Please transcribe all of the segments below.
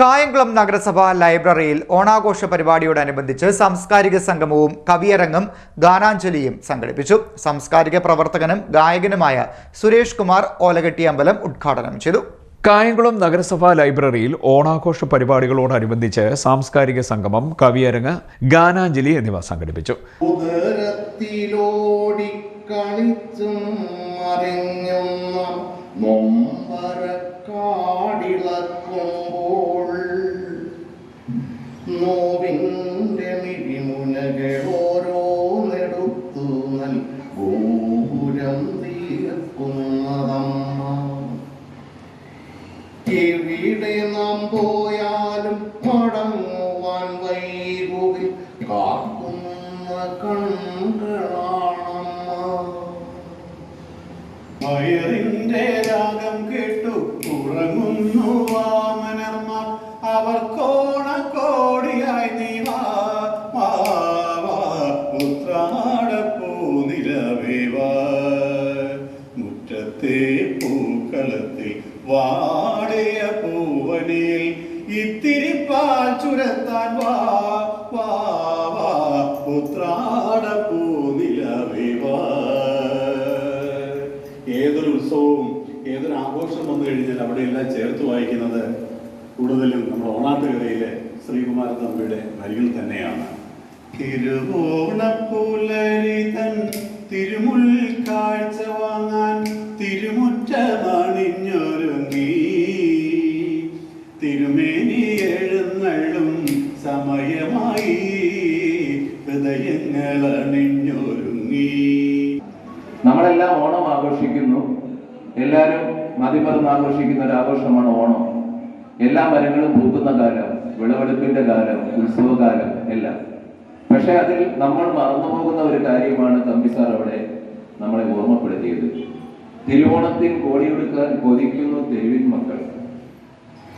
കായംകുളം നഗരസഭ ലൈബ്രറിയിൽ ഓണാഘോഷ പരിപാടിയോടനുബന്ധിച്ച് സാംസ്കാരിക സംഗമവും കവിയരങ്ങും ഗാനാഞ്ജലിയും സംഘടിപ്പിച്ചു. സാംസ്കാരിക പ്രവർത്തകനും ഗായകനുമായ സുരേഷ് കുമാർ ഓലകെട്ടിയമ്പലം ഉദ്ഘാടനം ചെയ്തു. കായംകുളം നഗരസഭാ ലൈബ്രറിയിൽ ഓണാഘോഷ പരിപാടികളോടനുബന്ധിച്ച് സാംസ്കാരിക സംഗമം കവിയരങ്ങ് ഗാനാഞ്ജലി എന്നിവ സംഘടിപ്പിച്ചു. ഉദരത്തിലോടിക്കളിച്ചും നോവിന്റെ മിഴിമുനകളോരോ നെടുത്തു നൽ ഗോപുരം തീർക്കുന്നതമ്മ വാടിയ പൂവനിൽ ഇത്തിരി പാൽ ചുരത്താൻ വാ വാ വാ ഉത്രാടപ്പൂ നിലവേ വാ ഏതൊരു ഉത്സവവും ഏതൊരു ആഘോഷം വന്നു കഴിഞ്ഞാൽ അവിടെയെല്ലാം ചേർത്ത് വായിക്കുന്നത് കൂടുതലും നമ്മുടെ ഓണാട്ടുകരയിലെ ശ്രീകുമാരൻ തമ്പിയുടെ വരികൾ തന്നെയാണ്. തിരുവോണപ്പുലരി തിരുമേനി എഴുന്നള്ളും സമയമായി ഹൃദയങ്ങൾ അണിഞ്ഞൊരുങ്ങി. നമ്മളെല്ലാം ഓണം ആഘോഷിക്കുന്നു. എല്ലാവരും മതിമറന്ന് ആഘോഷിക്കുന്ന ഒരു ആഘോഷമാണ് ഓണം. എല്ലാ മരങ്ങളും പൂക്കുന്ന കാലം വിളവെടുപ്പിന്റെ കാലം ഉത്സവകാലം എല്ലാം. പക്ഷെ അതിൽ നമ്മൾ മറന്നുപോകുന്ന ഒരു കാര്യമാണ് തമ്പി സാർ അവിടെ നമ്മളെ ഓർമ്മപ്പെടുത്തിയത്. തിരുവോണത്തിൽ കോടിയെടുക്കാൻ കൊതിക്കുന്നു തെരുവിൻ മക്കൾ.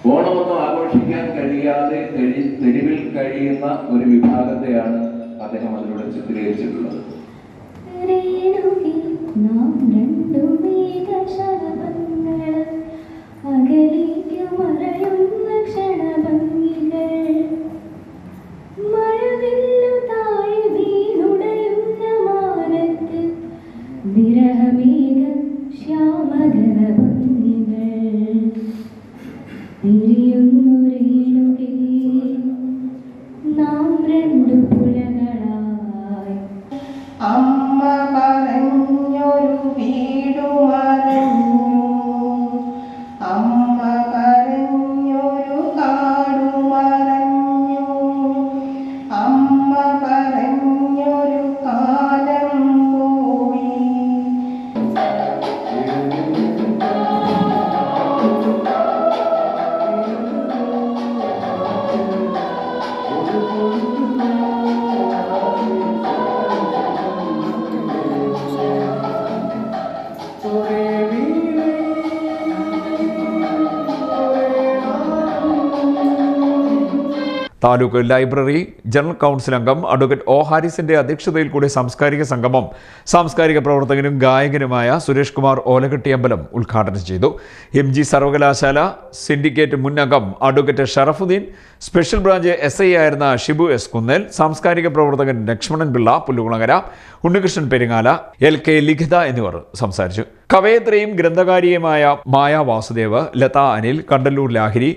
ഓണമൊന്നും ആഘോഷിക്കാൻ കഴിയാതെ തെരി- തെരുവിൽ കഴിയുന്ന ഒരു വിഭാഗത്തെയാണ് അദ്ദേഹം അതിലൂടെ ചിത്രീകരിച്ചിട്ടുള്ളത്. നാം Sumren Dupulana taluk library general council അംഗം അഡ്വക്കേറ്റ് ഒ ഹാരിസിന്റെ അധ്യക്ഷതയിൽ കൂടി സാംസ്കാരിക സംഗമം. സാംസ്കാരിക പ്രവർത്തകനും ഗായകനുമായ സുരേഷ് കുമാർ ഓലകെട്ടിയമ്പലം ഉദ്ഘാടനം ചെയ്തു. എം ജി സർവകലാശാല സിൻഡിക്കേറ്റ് മുൻ അംഗം advocate Sharafudheen special branch S I ആയിരുന്ന ഷിബു എസ് കുന്നൽ സാംസ്കാരിക പ്രവർത്തകൻ ലക്ഷ്മണൻ പിള്ള പുല്ലുകുളങ്ങര ഉണ്ണികൃഷ്ണൻ പെരിങ്ങാല എൽ കെ ലിഖിത എന്നിവർ സംസാരിച്ചു. കവയത്രിയും ഗ്രന്ഥകാരിയുമായ Maya Vasudev Latha Anil Kandalloor Lahiri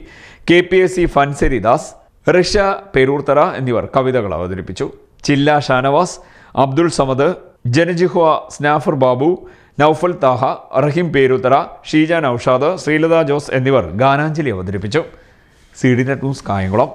K P S C Fansaridas Risha Peroorthara എന്നിവർ കവിതകൾ അവതരിപ്പിച്ചു. ചില്ല ഷാനവാസ് അബ്ദുൾ സമദ് ജനജിഹ്വ സ്നാഫർ ബാബു നൌഫൽ താഹ റഹീം പേരൂത്തറ ഷീജ നൌഷാദ് ശ്രീലത ജോസ് എന്നിവർ ഗാനാഞ്ജലി അവതരിപ്പിച്ചു. C D net news Kayamkulam.